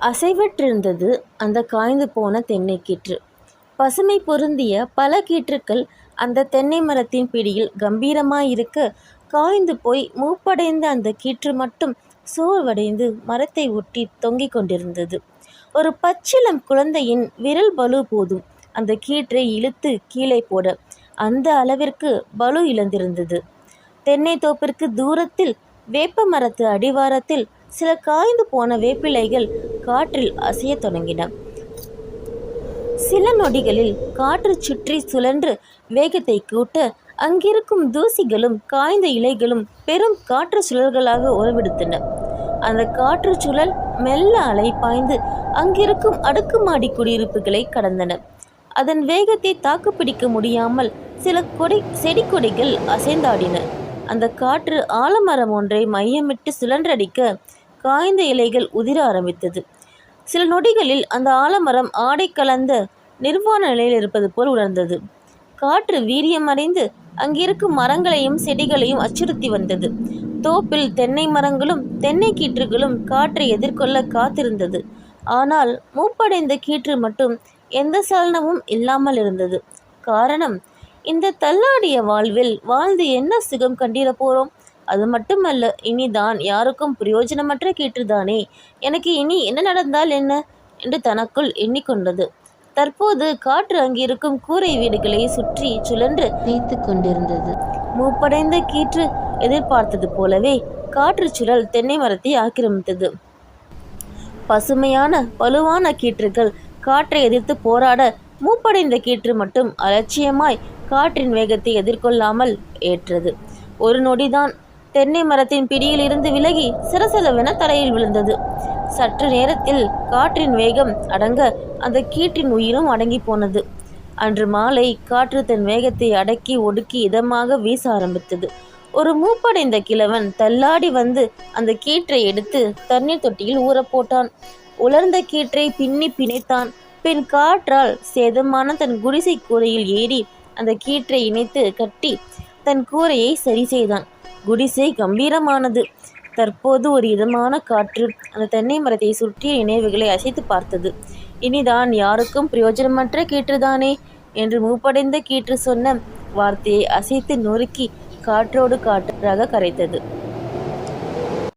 அசைவற்றிருந்தது அந்த காய்ந்து போன தென்னை கீற்று. பசுமை பொருந்திய பல கீற்றுக்கள் அந்த தென்னை மரத்தின் பிடியில் கம்பீரமாயிருக்க, காய்ந்து போய் மூப்படைந்த அந்த கீற்று மட்டும் சோர்வடைந்து மரத்தை ஒட்டி தொங்கிக் கொண்டிருந்தது. ஒரு பச்சிளம் குழந்தையின் விரல் பலு போதும் அந்த கீற்றை இழுத்து கீழே போட. அந்த அளவிற்கு பலு இழந்திருந்தது. தென்னை தோப்பிற்கு தூரத்தில் வேப்ப மரத்து அடிவாரத்தில் சில காய்ந்து போன வேப்பிலைகள் காற்றில் அசையத் தொடங்கின. சில நொடிகளில் காற்று சுற்றி சுழன்று வேகத்தை கூட்ட, அங்கிருக்கும் தூசிகளும் காய்ந்த இலைகளும் பெரும் காற்று சுழல்களாக உருவெடுத்தன. அந்த காற்று சுழல் மெல்ல அலை பாய்ந்து அங்கிருக்கும் அடுக்குமாடி குடியிருப்புகளை கடந்தன. அதன் வேகத்தை தாக்குப்பிடிக்க முடியாமல் சில செடிக் கொடிகள் அசைந்தாடின. அந்த காற்று ஆலமரம் ஒன்றை மையமிட்டு சுழன்றடிக்க, காய்ந்த இலைகள் உதிர ஆரம்பித்தது. சில நொடிகளில் அந்த ஆலமரம் ஆடை கலந்த நிர்வாண நிலையில் இருப்பது போல் உணர்ந்தது. காற்று வீரியமடைந்து அங்கிருக்கும் மரங்களையும் செடிகளையும் அச்சுறுத்தி வந்தது. தோப்பில் தென்னை மரங்களும் தென்னை கீற்றுகளும் காற்றை எதிர்கொள்ள காத்திருந்தது. ஆனால் மூப்படைந்த கீற்று மட்டும் எந்த சலனமும் இல்லாமலிருந்தது. காரணம், இந்த தள்ளாடிய வாழ்வில் வாழ்ந்து என்ன சுகம் கண்டிட போறோம்? அதுமட்டுமல்ல, இனி தான் யாருக்கும் பிரயோஜனமற்ற கீற்றுதானே, எனக்கு இனி என்ன நடந்தால் என்ன? என்று தனக்குள் எண்ணிக் கொண்டது. தற்போது காற்று அங்கிருக்கும் கூரை வீடுகளைச் சுற்றிச் சுழன்று தேய்த்துக் கொண்டிருந்தது. மூப்படைந்த கீற்று எதிர்பார்த்தது போலவே காற்றுச் சுழல் தென்னை மரத்தை ஆக்கிரமித்தது. பசுமையான பளுவான கீற்றுகள் காற்றை எதிர்த்துப் போராட, மூப்படைந்த கீற்று மட்டும் அலட்சியமாய் காற்றின் வேகத்தை எதிர்கொள்ளாமல் ஏற்றது. ஒரு நொடிதான். தென்னை மரத்தின் பிடியிலிருந்து விலகி சிறசலவென தரையில் விழுந்தது. சற்று நேரத்தில் காற்றின் வேகம் அடங்க அந்த கீற்றின் உயிரும் அடங்கி போனது. அன்று மாலை காற்று தன் வேகத்தை அடக்கி ஒடுக்கி இதமாக வீச ஆரம்பித்தது. ஒரு மூப்படைந்த கிழவன் தள்ளாடி வந்து அந்த கீற்றை எடுத்து தண்ணீர் தொட்டியில் ஊறப்போட்டான் உலர்ந்த கீற்றை பின்னி பிணைத்தான். பின் காற்றால் சேதமான தன் குடிசை கூரையில் ஏறி அந்த கீற்றை இணைத்து கட்டி தன் கூரையை சரி செய்தான். குடிசை கம்பீரமானது. தற்போது ஒரு இதமான காற்று அந்த தென்னை மரத்தை சுற்றிய நினைவுகளை அசைத்துப் பார்த்தது. இனிதான் யாருக்கும் பிரயோஜனமற்ற கீற்றுதானே என்று மூப்படைந்த கீற்று சொன்ன வார்த்தையை அசைத்து நொறுக்கி காற்றோடு காற்றாக கரைத்தது.